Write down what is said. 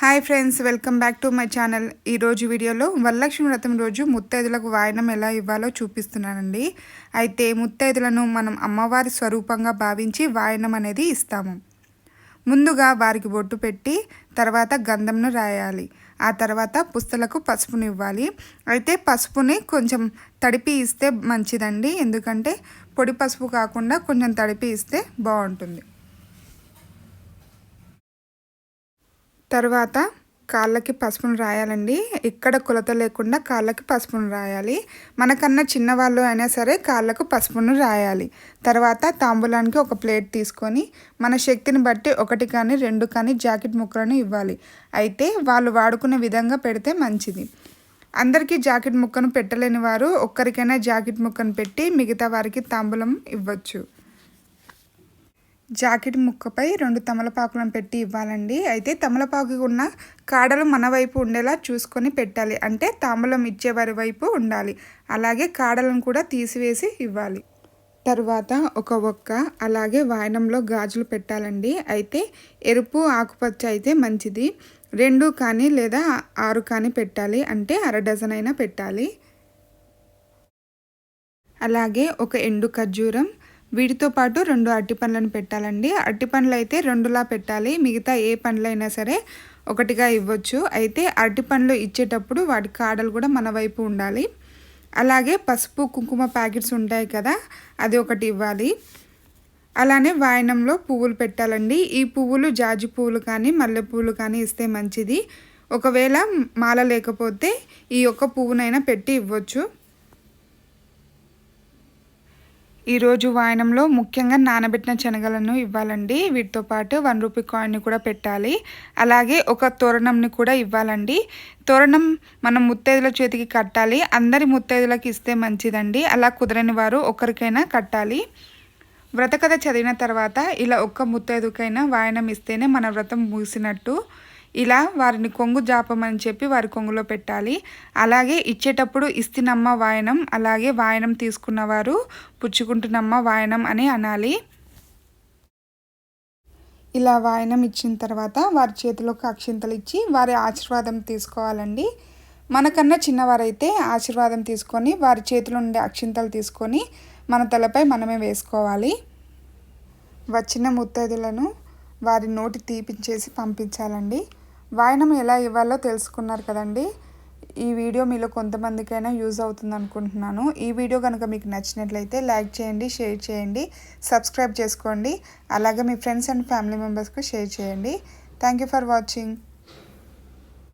Hi friends welcome back to my channel. ఈరోజు వీడియోలో వరలక్ష్మి వ్రతం రోజు ముత్తైదులకు వాయనం ఎలా ఇవ్వాలో చూపిస్తున్నానండి. అయితే ముత్తైదులను మనం అమ్మవారి స్వరూపంగా భావించి వాయనం అనేది ఇస్తాము. ముందుగా వారికి బొట్టు పెట్టి తర్వాత గంధంను రాయాలి. ఆ తర్వాత పుస్తలకు పసుపుని ఇవ్వాలి. అయితే పసుపుని కొంచెం తడిపి ఇస్తే మంచిదండి. ఎందుకంటే పొడి పసుపు కాకుండా కొంచెం తడిపి ఇస్తే బాగుంటుంది. తర్వాత కాళ్ళకి పసుపును రాయాలండి. ఇక్కడ కొలత లేకుండా కాళ్ళకి పసుపును రాయాలి. మనకన్నా చిన్నవాళ్ళు అయినా సరే కాళ్ళకు పసుపును రాయాలి. తర్వాత తాంబూలానికి ఒక ప్లేట్ తీసుకొని మన శక్తిని బట్టి ఒకటి కానీ రెండు కానీ జాకెట్ ముక్కలను ఇవ్వాలి. అయితే వాళ్ళు వాడుకునే విధంగా పెడితే మంచిది. అందరికీ జాకెట్ ముక్కను పెట్టలేని వారు ఒక్కరికైనా జాకెట్ ముక్కను పెట్టి మిగతా వారికి తాంబూలం ఇవ్వచ్చు. జాకెట్ ముక్కపై రెండు తమలపాకులను పెట్టి ఇవ్వాలండి. అయితే తమలపాకు ఉన్న కాడలు మన వైపు ఉండేలా చూసుకొని పెట్టాలి. అంటే తాంబూలం ఇచ్చేవారి వైపు ఉండాలి. అలాగే కాడలను కూడా తీసివేసి ఇవ్వాలి. తర్వాత ఒక ఒక్క అలాగే వాయనంలో గాజులు పెట్టాలండి. అయితే ఎరుపు ఆకుపచ్చ అయితే మంచిది. రెండు కానీ లేదా ఆరు కానీ పెట్టాలి. అంటే అర డజన్ అయినా పెట్టాలి. అలాగే ఒక ఎండు ఖర్జూరం వీటితో పాటు రెండు అట్టి పండ్లను పెట్టాలండి. అట్టి పండ్లు అయితే రెండులా పెట్టాలి. మిగతా ఏ పండ్లైనా సరే ఒకటిగా ఇవ్వచ్చు. అయితే అరటి పండ్లు ఇచ్చేటప్పుడు వాటి కాడలు కూడా మన వైపు ఉండాలి. అలాగే పసుపు కుంకుమ ప్యాకెట్స్ ఉంటాయి కదా అది ఒకటి ఇవ్వాలి. అలానే వాయనంలో పువ్వులు పెట్టాలండి. ఈ పువ్వులు జాజి పువ్వులు కానీ మల్లె పువ్వులు కానీ ఇస్తే మంచిది. ఒకవేళ మాల లేకపోతే ఈ యొక్క పువ్వునైనా పెట్టి ఇవ్వచ్చు. ఈరోజు వాయనంలో ముఖ్యంగా నానబెట్టిన శనగలను ఇవ్వాలండి. వీటితో పాటు వన్ రూపీ కాయిన్ని కూడా పెట్టాలి. అలాగే ఒక తోరణంని కూడా ఇవ్వాలండి. తోరణం మనం ముత్తైదుల చేతికి కట్టాలి. అందరి ముత్తైదులకు ఇస్తే మంచిదండి. అలా కుదరని వారు ఒకరికైనా కట్టాలి. వ్రతకథ చదివిన తర్వాత ఇలా ఒక్క ముత్తైదుకైనా వాయనం ఇస్తేనే మన వ్రతం ముగిసినట్టు. ఇలా వారిని కొంగు జాపమని చెప్పి వారి కొంగులో పెట్టాలి. అలాగే ఇచ్చేటప్పుడు ఇస్తినమ్మ వాయనం అలాగే వాయనం తీసుకున్నవారు పుచ్చుకుంటున్నమ్మ వాయనం అని అనాలి. ఇలా వాయనం ఇచ్చిన తర్వాత వారి చేతిలోకి అక్షింతలు ఇచ్చి వారి ఆశీర్వాదం తీసుకోవాలండి. మనకన్నా చిన్నవారైతే ఆశీర్వాదం తీసుకొని వారి చేతిలో ఉండే అక్షింతలు తీసుకొని మన తలపై మనమే వేసుకోవాలి. వచ్చిన ముత్తైదులను వారి నోటి తీపించేసి పంపించాలండి. వాయనం ఎలా ఇవ్వాలో తెలుసుకున్నారు కదండి. ఈ వీడియో మీలో కొంతమందికైనా యూజ్ అవుతుంది అనుకుంటున్నాను ఈ వీడియో కనుక మీకు నచ్చినట్లయితే లైక్ చేయండి షేర్ చేయండి సబ్స్క్రైబ్ చేసుకోండి. అలాగే మీ ఫ్రెండ్స్ అండ్ ఫ్యామిలీ మెంబర్స్కి షేర్ చేయండి. Thank you for watching.